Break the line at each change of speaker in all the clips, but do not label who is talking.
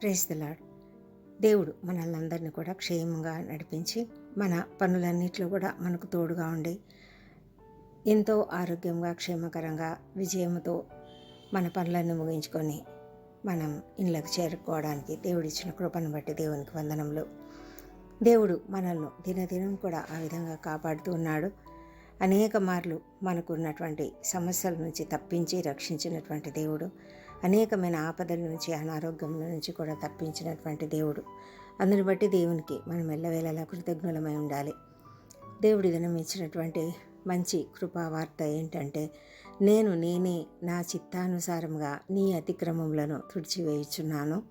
ప్రేస్తలాడు దేవుడు మనల్ని కూడా క్షేమంగా నడిపించి మన పనులన్నిట్లో కూడా మనకు తోడుగా ఉండి ఎంతో ఆరోగ్యంగా క్షేమకరంగా విజయంతో మన పనులన్నీ ముగించుకొని మనం ఇళ్ళకు చేరుకోవడానికి దేవుడిచ్చిన కృపను బట్టి దేవునికి వందనములు. దేవుడు మనల్ని దినదినం కూడా ఆ విధంగా కాపాడుతూ ఉన్నాడు. అనేక మార్లు మనకు ఉన్నటువంటి సమస్యల నుంచి తప్పించి రక్షించినటువంటి దేవుడు. అనేకమైన ఆపదల నుంచి అనారోగ్యం నుంచి కూడా తప్పించినటువంటి దేవుడు. అందుని బట్టి దేవునికి మనం ఎల్లవేళలా కృతజ్ఞులమై ఉండాలి. దేవుడి దినం ఇచ్చినటువంటి మంచి కృపావార్త ఏంటంటే నేను నేనే నా చిత్తానుసారంగా నీ అతిక్రమములను తుడిచివేయుచున్నాను.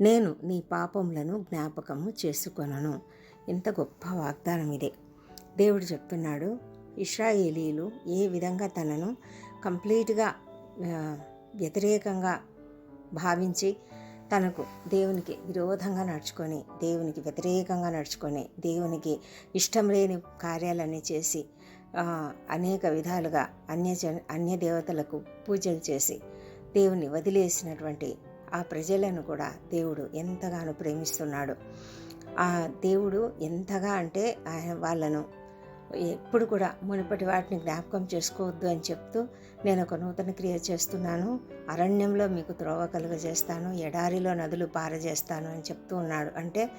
నేను నీ పాపములను జ్ఞాపకము చేసుకొనను. ఎంత గొప్ప వాగ్దానం ఇదే. దేవుడు చెప్తున్నాడు ఇస్రాయేలీలు ఏ విధంగా తనను కంప్లీట్గా వ్యతిరేకంగా భావించి తనకు దేవునికి విరోధంగా నడుచుకొని దేవునికి వ్యతిరేకంగా నడుచుకొని దేవునికి ఇష్టం లేని కార్యాలన్నీ చేసి అనేక విధాలుగా అన్య అన్య దేవతలకు పూజలు చేసి దేవుని వదిలేసినటువంటి ఆ ప్రజలను కూడా దేవుడు ఎంతగానో ప్రేమిస్తున్నాడు. ఆ దేవుడు ఎంతగా అంటే ఆయన వాళ్ళను ఎప్పుడు కూడా మునుపటి వాటిని జ్ఞాపకం చేసుకోవద్దు అని చెప్తూ నేను ఒక నూతన క్రియ చేస్తున్నాను. అరణ్యంలో మీకు త్రోవ కలుగజేస్తాను ఎడారిలో నదులు పారజేస్తాను అని చెప్తూ ఉన్నాడు. అంటే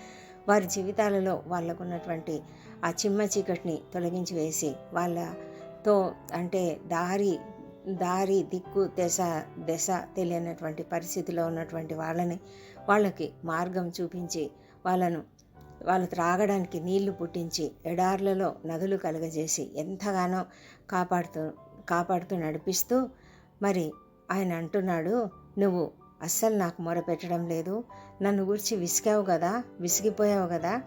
వారి జీవితాలలో వాళ్ళకున్నటువంటి ఆ చిమ్మ చీకటిని తొలగించి వేసి వాళ్ళతో అంటే దారి దారి దిక్కు దశ దశ తెలియనటువంటి పరిస్థితిలో ఉన్నటువంటి వాళ్ళని వాళ్ళకి మార్గం చూపించి వాళ్ళను వాళ్ళు త్రాగడానికి నీళ్ళు పుట్టించి ఎడార్లలో నదులు కలుగజేసి ఎంతగానో కాపాడుతూ కాపాడుతూ నడిపిస్తూ మరి ఆయన అంటున్నాడు నువ్వు అస్సలు నాకు మొరపెట్టడం లేదు. నన్ను గురించి విసిగావు కదా విసిగిపోయావు కదా.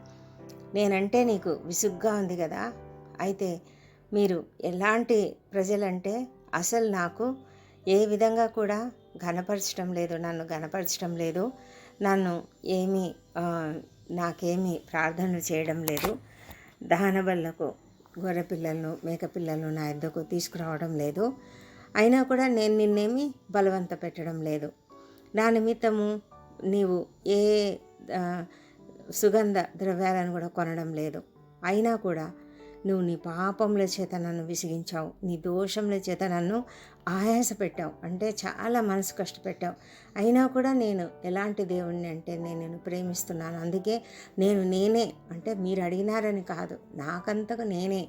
నేనంటే నీకు విసుగ్గా ఉంది కదా. అయితే మీరు ఎలాంటి ప్రజలంటే అసలు నాకు ఏ విధంగా కూడా ఘనపరచడం లేదు నన్ను ఘనపరచడం లేదు. నన్ను ఏమీ నాకేమీ ప్రార్థనలు చేయడం లేదు. దహన బళ్ళకు గొర్రె పిల్లలను నా ఎద్దకు తీసుకురావడం లేదు. అయినా కూడా నేను నిన్నేమి బలవంత పెట్టడం లేదు. నా నిమిత్తము నీవు ఏ సుగంధ ద్రవ్యాలను కూడా కొనడం లేదు. అయినా కూడా నువ్వు నీ పాపముల చేత నన్ను విసిగించావు. నీ దోషముల చేత నన్ను ఆయాస పెట్టావు. అంటే చాలా మనసు కష్టపెట్టావు. అయినా కూడా నేను ఎలాంటి దేవుణ్ణి అంటే నేను నేను ప్రేమిస్తున్నాను. అందుకే నేను నేనే అంటే మీరు అడిగినారని కాదు. నాకంతకు నేనే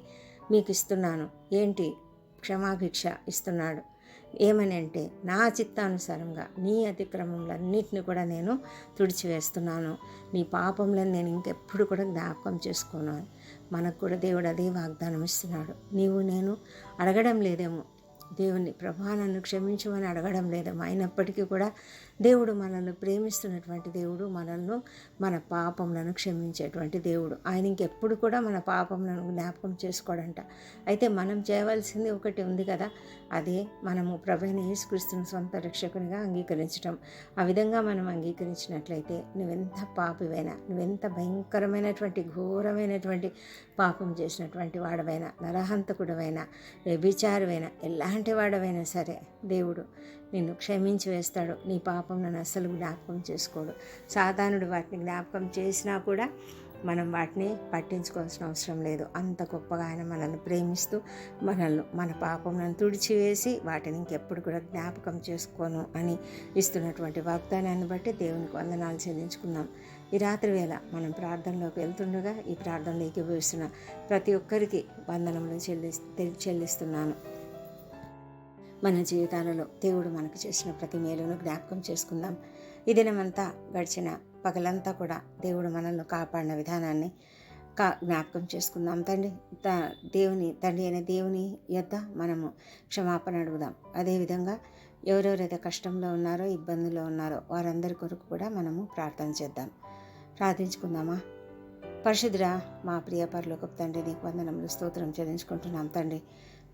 మీకు ఇస్తున్నాను. ఏంటి? క్షమాభిక్ష ఇస్తున్నాడు. ఏమని అంటే నా చిత్తానుసారంగా నీ అతిక్రమములన్నిటిని కూడా నేను తుడిచివేస్తున్నాను. నీ పాపములను నేను ఇంకెప్పుడు కూడా జ్ఞాపకం చేసుకోను మనకు కూడా దేవుడు అదే వాగ్దానం ఇస్తున్నాడు. నీవు నేను అడగడం లేదేమో. దేవుని ప్రభా నన్ను క్షమించమని అడగడం లేదు. అయినప్పటికీ కూడా దేవుడు మనల్ని ప్రేమిస్తున్నటువంటి దేవుడు మనల్ని మన పాపములను క్షమించేటువంటి దేవుడు. ఆయన ఇంకెప్పుడు కూడా మన పాపములను జ్ఞాపకం చేసుకోడంట. అయితే మనం చేయవలసింది ఒకటి ఉంది కదా అదే మనము ప్రభైన యేసుక్రీస్తుని సొంత రక్షకునిగా అంగీకరించటం. ఆ విధంగా మనం అంగీకరించినట్లయితే నువ్వెంత పాపివైనా నువ్వెంత భయంకరమైనటువంటి ఘోరమైనటువంటి పాపం చేసినటువంటి వాడవైనా నరహంతకుడవైనా వ్యభిచారువైన ఎలాంటి వాడవైనా సరే దేవుడు నిన్ను క్షమించి వేస్తాడు. నీ పాపం నన్ను అస్సలు జ్ఞాపకం చేసుకోడు. సాధారణుడు వాటిని జ్ఞాపకం చేసినా కూడా మనం వాటిని పట్టించుకోవాల్సిన అవసరం లేదు. అంత గొప్పగా ఆయన మనల్ని ప్రేమిస్తూ మనల్ని మన పాపంలను తుడిచివేసి వాటిని ఇంకెప్పుడు కూడా జ్ఞాపకం చేసుకోను అని ఇస్తున్నటువంటి వాగ్దానాన్ని బట్టి దేవునికి వందనాలు చెల్లించుకుందాం. ఈ రాత్రి వేళ మనం ప్రార్థనలోకి వెళ్తుండగా ఈ ప్రార్థనలోకి వేస్తున్న ప్రతి ఒక్కరికి వందనములు చెల్లి చెల్లిస్తున్నాను. మన జీవితాలలో దేవుడు మనకు చేసిన ప్రతి మేలును జ్ఞాపకం చేసుకుందాం. ఈ దినమంతా గడిచిన పగలంతా కూడా దేవుడు మనల్ని కాపాడిన విధానాన్ని కా జ్ఞాపకం చేసుకుందాం తండ్రి. దేవుని తండ్రి అయిన దేవుని యొద్ద మనము క్షమాపణ అడుగుదాం. అదేవిధంగా ఎవరెవరైతే కష్టంలో ఉన్నారో ఇబ్బందుల్లో ఉన్నారో వారందరి కొరకు కూడా మనము ప్రార్థన చేద్దాం. ప్రార్థించుకుందామా? పరిశుద్ధురా మా ప్రియ పరలోకపు తండ్రి నీకు వందనములు స్తోత్రం చెల్లించుకుంటున్నాం తండ్రి.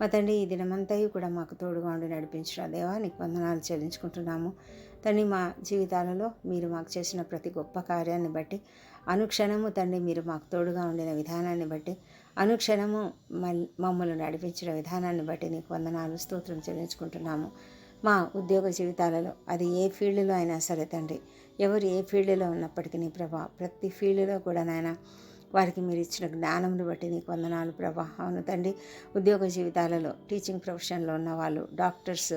మా తండ్రి ఈ దినమంతయు కూడా మాకు తోడుగా ఉండి నడిపించిన దేవా నీకు వందనాలు చెల్లించుకుంటున్నాము. తండ్రి మా జీవితాలలో మీరు మాకు చేసిన ప్రతి గొప్ప కార్యాన్ని బట్టి అనుక్షణము తండ్రి మీరు మాకు తోడుగా ఉండిన విధానాన్ని బట్టి అనుక్షణము మమ్మల్ని నడిపించిన విధానాన్ని బట్టి నీకు వందనాలు స్తోత్రం చెల్లించుకుంటున్నాము. మా ఉద్యోగ జీవితాలలో అది ఏ ఫీల్డ్లో అయినా సరే తండ్రి ఎవరు ఏ ఫీల్డ్లో ఉన్నప్పటికీ ప్రభా ప్రతి ఫీల్డ్లో కూడా నాయన వారికి మీరు ఇచ్చిన జ్ఞానంను బట్టి నీకు వందనాలు ప్రభా. అవును తండ్రి ఉద్యోగ జీవితాలలో టీచింగ్ ప్రొఫెషన్లో ఉన్న వాళ్ళు డాక్టర్స్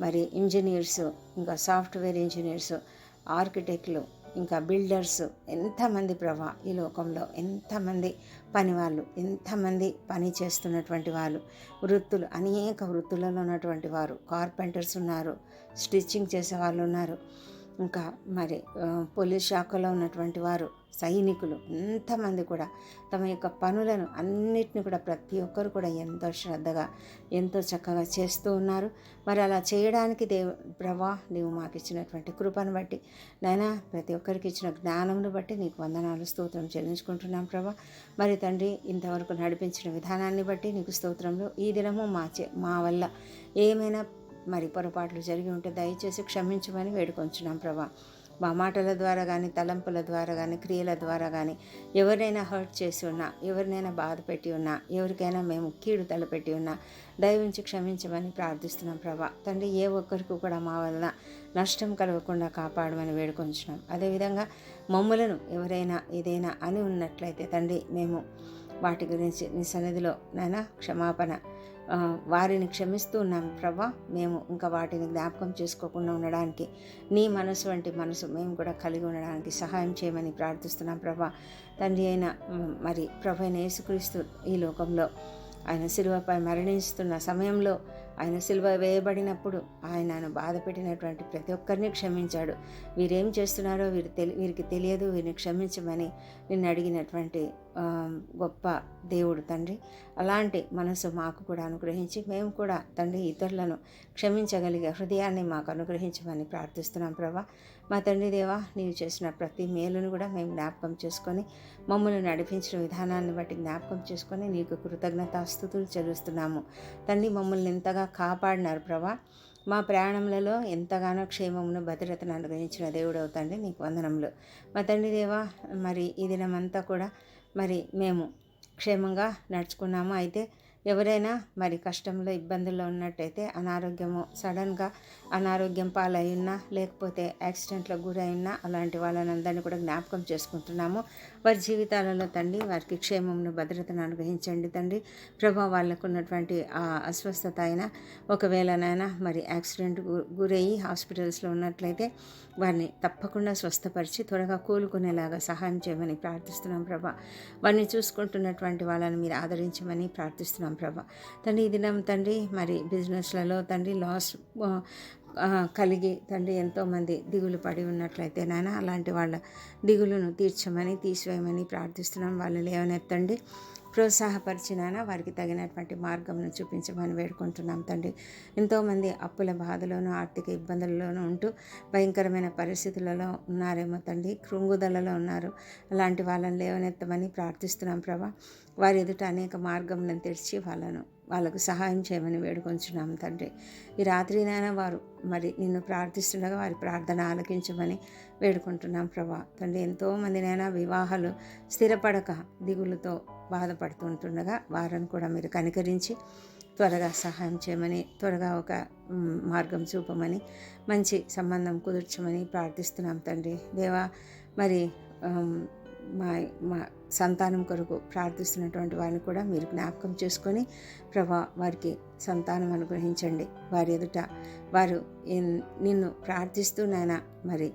మరి ఇంజనీర్స్ ఇంకా సాఫ్ట్వేర్ ఇంజనీర్స్ ఆర్కిటెక్ట్లు ఇంకా బిల్డర్స్ ఎంతమంది ప్రభా ఈ లోకంలో ఎంతమంది పని వాళ్ళు ఎంతమంది పని చేస్తున్నటువంటి వాళ్ళు వృత్తులు అనేక వృత్తులలో ఉన్నటువంటి వారు కార్పెంటర్స్ ఉన్నారు స్టిచ్చింగ్ చేసే వాళ్ళు ఉన్నారు ఇంకా మరి పోలీస్ శాఖలో ఉన్నటువంటి వారు సైనికులు ఎంతమంది కూడా తమ యొక్క పనులను అన్నిటిని కూడా ప్రతి ఒక్కరు కూడా ఎంతో శ్రద్ధగా ఎంతో చక్కగా చేస్తూ ఉన్నారు. మరి అలా చేయడానికి దేవు ప్రభా నీవు మాకు ఇచ్చినటువంటి కృపను బట్టి నాయన ప్రతి ఒక్కరికి ఇచ్చిన జ్ఞానంను బట్టి నీకు వందనాలు స్తోత్రం చెల్లించుకుంటున్నాం ప్రభా. మరి తండ్రి ఇంతవరకు నడిపించిన విధానాన్ని బట్టి నీకు స్తోత్రంలో ఈ దినము మా చే మా వల్ల ఏమైనా మరి పొరపాట్లు జరిగి ఉంటే దయచేసి క్షమించమని వేడుకొంచున్నాం ప్రభా. మా మాటల ద్వారా కానీ తలంపుల ద్వారా కానీ క్రియల ద్వారా కానీ ఎవరినైనా హర్ట్ చేసి ఉన్నా ఎవరినైనా బాధ పెట్టి ఉన్నా ఎవరికైనా మేము కీడు తలపెట్టి ఉన్నా దయవించి క్షమించమని ప్రార్థిస్తున్నాం ప్రభా. తండ్రి ఏ ఒక్కరికి కూడా మా వలన నష్టం కలగకుండా కాపాడమని వేడుకొంచున్నాం. అదేవిధంగా మమ్ములను ఎవరైనా ఏదైనా అని ఉన్నట్లయితే తండ్రి మేము వాటి గురించి నీ సన్నిధిలో నాయన క్షమాపణ వారిని క్షమిస్తూ ఉన్నాం ప్రభా. మేము ఇంకా వాటిని జ్ఞాపకం చేసుకోకుండా ఉండడానికి నీ మనసు వంటి మనసు మేము కూడా కలిగి ఉండడానికి సహాయం చేయమని ప్రార్థిస్తున్నాం ప్రభా. తండ్రి అయిన మరి ప్రభు అయిన యేసుక్రీస్తు ఈ లోకంలో ఆయన శిలువపై మరణిస్తున్న సమయంలో ఆయన సిల్వ వేయబడినప్పుడు ఆయనను బాధ పెట్టినటువంటి ప్రతి ఒక్కరిని క్షమించాడు. వీరేం చేస్తున్నారో వీరు తెలి వీరికి తెలియదు. వీరిని క్షమించమని నిన్ను అడిగినటువంటి గొప్ప దేవుడు తండ్రి అలాంటి మనసు మాకు కూడా అనుగ్రహించి మేము కూడా తండ్రి ఇతరులను క్షమించగలిగే హృదయాన్ని మాకు అనుగ్రహించమని ప్రార్థిస్తున్నాం ప్రభా. మా తండ్రి దేవా నీవు చేసిన ప్రతి మేలును కూడా మేము జ్ఞాపకం చేసుకొని మమ్మల్ని నడిపించిన విధానాన్ని బట్టి జ్ఞాపకం చేసుకొని నీకు కృతజ్ఞతాస్థుతులు చెల్లిస్తున్నాము. తండ్రి మమ్మల్ని ఎంతగా కాపాడినారు ప్రభా. మా ప్రయాణంలో ఎంతగానో క్షేమమును భద్రతను అనుగ్రహించిన దేవుడు అవుతండి నీకు వందనములు. మా తండ్రి దేవా మరి ఈ దినమంతా కూడా మరి మేము క్షేమంగా నడుచుకున్నాము. అయితే ఎవరైనా మరి కష్టంలో ఇబ్బందుల్లో ఉన్నట్టయితే అనారోగ్యము సడన్గా అనారోగ్యం పాలయ్యున్నా లేకపోతే యాక్సిడెంట్లకు గురైనా అలాంటి వాళ్ళని అందరినీ కూడా జ్ఞాపకం చేసుకుంటున్నాము. వారి జీవితాలలో తండ్రి వారికి క్షేమంను భద్రతను అనుగ్రహించండి తండ్రి. ప్రభా వాళ్ళకు ఉన్నటువంటి ఆ అస్వస్థత అయినా ఒకవేళనైనా మరి యాక్సిడెంట్ గురయ్యి హాస్పిటల్స్లో ఉన్నట్లయితే వారిని తప్పకుండా స్వస్థపరిచి త్వరగా కోలుకునేలాగా సహాయం చేయమని ప్రార్థిస్తున్నాం ప్రభా. వారిని చూసుకుంటున్నటువంటి వాళ్ళని మీరు ఆదరించమని ప్రార్థిస్తున్నాం ప్రభా. తండ్రి ఈ దినం తండ్రి మరి బిజినెస్లలో తండ్రి లాస్ కలిగి తండ్రి ఎంతోమంది దిగులు పడి ఉన్నట్లయితే నాయన అలాంటి వాళ్ళ దిగులును తీర్చమని తీసివేయమని ప్రార్థిస్తున్నాం. వాళ్ళు లేవనెత్తండి. ప్రోత్సాహపరిచినాన వారికి తగినటువంటి మార్గంను చూపించమని వేడుకుంటున్నాం తండ్రి. ఎంతోమంది అప్పుల బాధలోనూ ఆర్థిక ఇబ్బందులలోనూ ఉంటూ భయంకరమైన పరిస్థితులలో ఉన్నారేమో తండ్రి. కృంగుదలలో ఉన్నారు. అలాంటి వాళ్ళని లేవనెత్తమని ప్రార్థిస్తున్నాం ప్రభా. వారి ఎదుట అనేక మార్గంలను తెరిచి వాళ్ళను వాళ్ళకు సహాయం చేయమని వేడుకొంచున్నాం తండ్రి. ఈ రాత్రినైనా వారు మరి నిన్ను ప్రార్థిస్తుండగా వారి ప్రార్థన ఆలకించమని వేడుకుంటున్నాం ప్రభా. తండ్రి ఎంతోమందినైనా వివాహాలు స్థిరపడక దిగులతో బాధపడుతుంటుండగా వారిని కూడా మీరు కనికరించి త్వరగా సహాయం చేయమని త్వరగా ఒక మార్గం చూపమని మంచి సంబంధం కుదుర్చమని ప్రార్థిస్తున్నాం తండ్రి. దేవా మరి మా మా సంతానం కొరకు ప్రార్థిస్తున్నటువంటి వారిని కూడా మీరు జ్ఞాపకం చేసుకొని ప్రభా వారికి సంతానం అనుగ్రహించండి. వారి ఎదుట వారు నిన్ను ప్రార్థిస్తూ నాయన మరి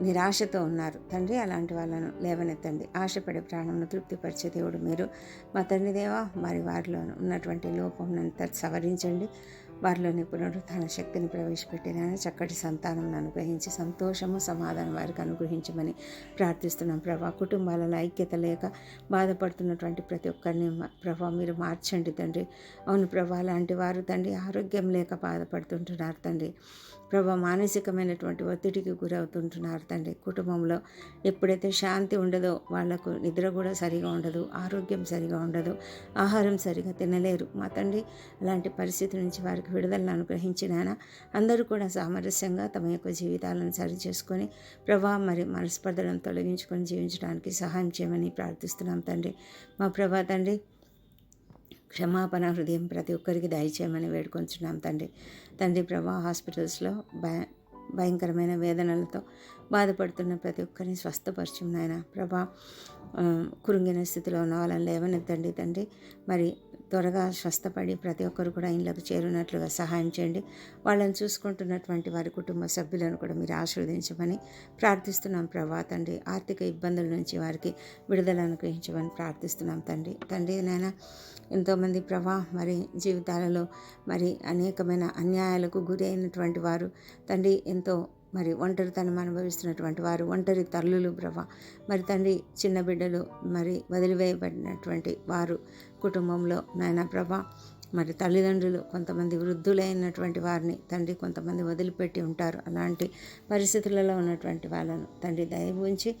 నిరాశతో ఉన్నారు. తండ్రి అలాంటి వాళ్ళను లేవనెత్తండి. ఆశపడే ప్రాణంను తృప్తిపరిచే దేవుడు మీరు. మా తండ్రి దేవా మరి వారిలో ఉన్నటువంటి లోపం సవరించండి. వారిలోని పునరుత్థాన శక్తిని ప్రవేశపెట్టిన చక్కటి సంతానం అనుగ్రహించి సంతోషము సమాధానం వారికి అనుగ్రహించమని ప్రార్థిస్తున్నాం. ప్రభా కుటుంబాలలో ఐక్యత లేక బాధపడుతున్నటువంటి ప్రతి ఒక్కరిని ప్రభా మీరు మార్చండి తండ్రి. అవును ప్రభా లాంటి వారు తండ్రి ఆరోగ్యం లేక బాధపడుతుంటున్నారు తండ్రి. ప్రభా మానసికమైనటువంటి ఒత్తిడికి గురవుతుంటున్నారు తండ్రి. కుటుంబంలో ఎప్పుడైతే శాంతి ఉండదో వాళ్ళకు నిద్ర కూడా సరిగా ఉండదు ఆరోగ్యం సరిగా ఉండదు ఆహారం సరిగా తినలేరు. మా తండ్రి అలాంటి పరిస్థితి నుంచి వారికి విడుదలను అనుగ్రహించినాన అందరూ కూడా సామరస్యంగా తమ యొక్క జీవితాలను సరి చేసుకొని ప్రభా మరి మనస్పర్ధలను తొలగించుకొని జీవించడానికి సహాయం చేయమని ప్రార్థిస్తున్నాం తండ్రి. మా ప్రభా తండ్రి క్షమాపణ హృదయం ప్రతి ఒక్కరికి దయచేయమని వేడుకొంచున్నాం తండ్రి. తండ్రి ప్రభా హాస్పిటల్స్లో బ్యా భయంకరమైన వేదనలతో బాధపడుతున్న ప్రతి ఒక్కరిని స్వస్థపరచం నాయన. ప్రభా కురుంగిన స్థితిలో ఉన్న వాళ్ళని లేవనెత్తండి తండ్రి. మరి త్వరగా స్వస్థపడి ప్రతి ఒక్కరు కూడా ఇళ్ళకు చేరునట్లుగా సహాయం చేయండి. వాళ్ళని చూసుకుంటున్నటువంటి వారి కుటుంబ సభ్యులను కూడా మీరు ఆశీర్వదించమని ప్రార్థిస్తున్నాం ప్రభా తండ్రి. ఆర్థిక ఇబ్బందుల నుంచి వారికి విడుదల అనుగ్రహించమని ప్రార్థిస్తున్నాం తండ్రి. తండ్రి నాయన ఎంతోమంది ప్రభా మరి జీవితాలలో మరి అనేకమైన అన్యాయాలకు గురి అయినటువంటి వారు తండ్రి ఎంతో మరి ఒంటరితనం అనుభవిస్తున్నటువంటి వారు ఒంటరి తల్లులు ప్రభ మరి తండ్రి చిన్న బిడ్డలు మరి వదిలివేయబడినటువంటి వారు కుటుంబంలో నాయన ప్రభ మరి తల్లిదండ్రులు కొంతమంది వృద్ధులైనటువంటి వారిని తండ్రి కొంతమంది వదిలిపెట్టి ఉంటారు. అలాంటి పరిస్థితులలో ఉన్నటువంటి వాళ్ళను తండ్రి దయ ఉంచి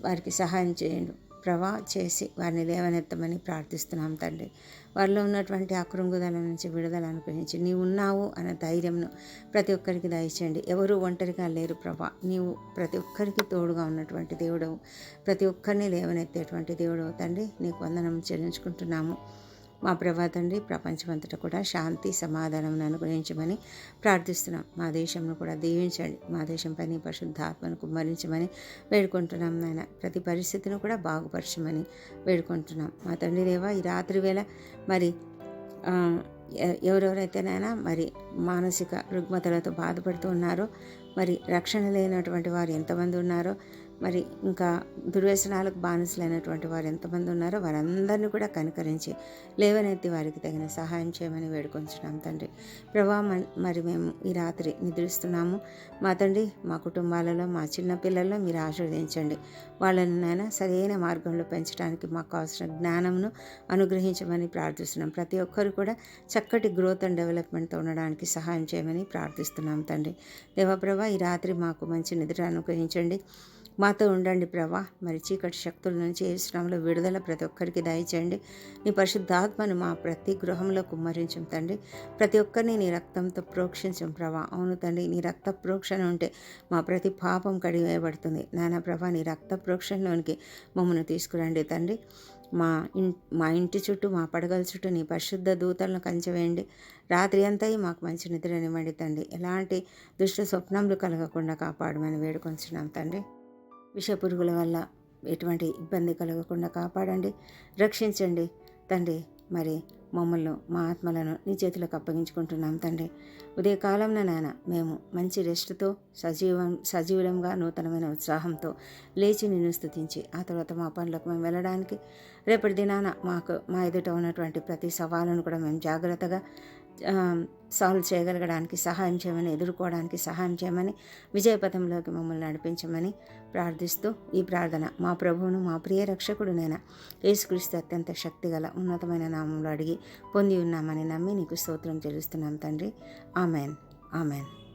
వారికి సహాయం చేయండి. ప్రభా చేసి వారిని లేవనెత్తమని ప్రార్థిస్తున్నాం తండ్రి. వారిలో ఉన్నటువంటి అకృంగుదల నుంచి విడుదల అనుగ్రహించి నీవు ఉన్నావు అనే ధైర్యంను ప్రతి ఒక్కరికి దయచేయండి. ఎవరు ఒంటరిగా లేరు ప్రభా నీవు ప్రతి ఒక్కరికి తోడుగా ఉన్నటువంటి దేవుడవు. ప్రతి ఒక్కరిని లేవనెత్తేటువంటి దేవుడవు తండ్రి. నీకు వందనం చెల్లించుకుంటున్నాము. మా ప్రభా తండ్రి ప్రపంచమంతటా కూడా శాంతి సమాధానం అనుగ్రహించమని ప్రార్థిస్తున్నాం. మా దేశంను కూడా దీవించండి. మా దేశంపై నీ పరిశుద్ధాత్మను కుమ్మరించమని వేడుకుంటున్నాం నాయన. ప్రతి పరిస్థితిని కూడా బాగుపరచమని వేడుకుంటున్నాం. మా తండ్రి దేవా ఈ రాత్రి వేళ మరి ఎవరెవరైతేనైనా మరి మానసిక రుగ్మతలతో బాధపడుతూ ఉన్నారో మరి రక్షణ లేనటువంటి వారు ఎంతమంది ఉన్నారో మరి ఇంకా దుర్వ్యసనాలకు బానిసలైనటువంటి వారు ఎంతమంది ఉన్నారో వారందరినీ కూడా కనికరించి లేవనెత్తి వారికి తగిన సహాయం చేయమని వేడుకొంచున్నాం తండ్రి. ప్రభా మరి మేము ఈ రాత్రి నిద్రిస్తున్నాము. మా తండ్రి మా కుటుంబాలలో మా చిన్న పిల్లల్లో మీరు ఆశీర్వదించండి. వాళ్ళని నాయన సరైన మార్గంలో పెంచడానికి మాకు కావాల్సిన జ్ఞానంను అనుగ్రహించమని ప్రార్థిస్తున్నాం. ప్రతి ఒక్కరు కూడా చక్కటి గ్రోత్ అండ్ డెవలప్మెంట్తో ఉండడానికి సహాయం చేయమని ప్రార్థిస్తున్నాం తండ్రి. దేవప్రభ ఈ రాత్రి మాకు మంచి నిద్ర అనుగ్రహించండి. మాతో ఉండండి ప్రభా. మరి చీకటి శక్తుల నుంచి ఏ శ్రమలో విడుదల ప్రతి ఒక్కరికి దయచేయండి. నీ పరిశుద్ధాత్మను మా ప్రతి గృహంలో కుమ్మరించం తండ్రి. ప్రతి ఒక్కరిని నీ రక్తంతో ప్రోక్షించం ప్రభా. అవును తండ్రి నీ రక్త ప్రోక్షణ ఉంటే మా ప్రతి పాపం కడివేయబడుతుంది నానా ప్రభా నీ రక్త ప్రోక్షణలోనికి మమ్మల్ని తీసుకురండి తండ్రి. మా ఇన్ మా ఇంటి చుట్టూ మా పడగల చుట్టూ నీ పరిశుద్ధ దూతలను కంచవేయండి. రాత్రి అంతా మాకు మంచి నిద్రనివ్వండి తండ్రి. ఎలాంటి దుష్ట స్వప్నములు కలగకుండా కాపాడమని వేడుకొంచున్నాం తండ్రి. విష పురుగుల వల్ల ఎటువంటి ఇబ్బంది కలగకుండా కాపాడండి రక్షించండి. తండ్రి మరి మమ్మల్ని మా ఆత్మలను నీ చేతులకు అప్పగించుకుంటున్నాం తండ్రి. ఉదయకాలంలో నాయన మేము మంచి రెస్ట్తో సజీవం సజీవులంగా నూతనమైన ఉత్సాహంతో లేచి నిన్ను స్థుతించి ఆ తర్వాత మా పనులకు మేము వెళ్ళడానికి రేపటి దినాన మాకు మా ఎదుట ఉన్నటువంటి ప్రతి సవాలును కూడా మేము జాగ్రత్తగా సాల్వ్ చేయగలగడానికి సహాయం చేయమని ఎదుర్కోవడానికి సహాయం చేయమని విజయపథంలోకి మమ్మల్ని నడిపించమని ప్రార్థిస్తూ ఈ ప్రార్థన మా ప్రభువును మా ప్రియ రక్షకుడు నేను యేసుక్రీస్తు అత్యంత శక్తిగల ఉన్నతమైన నామంలో అడిగి పొంది ఉన్నామని నమ్మి నీకు స్తోత్రం చెల్లిస్తున్నాం తండ్రి. ఆమెన్. ఆమెన్.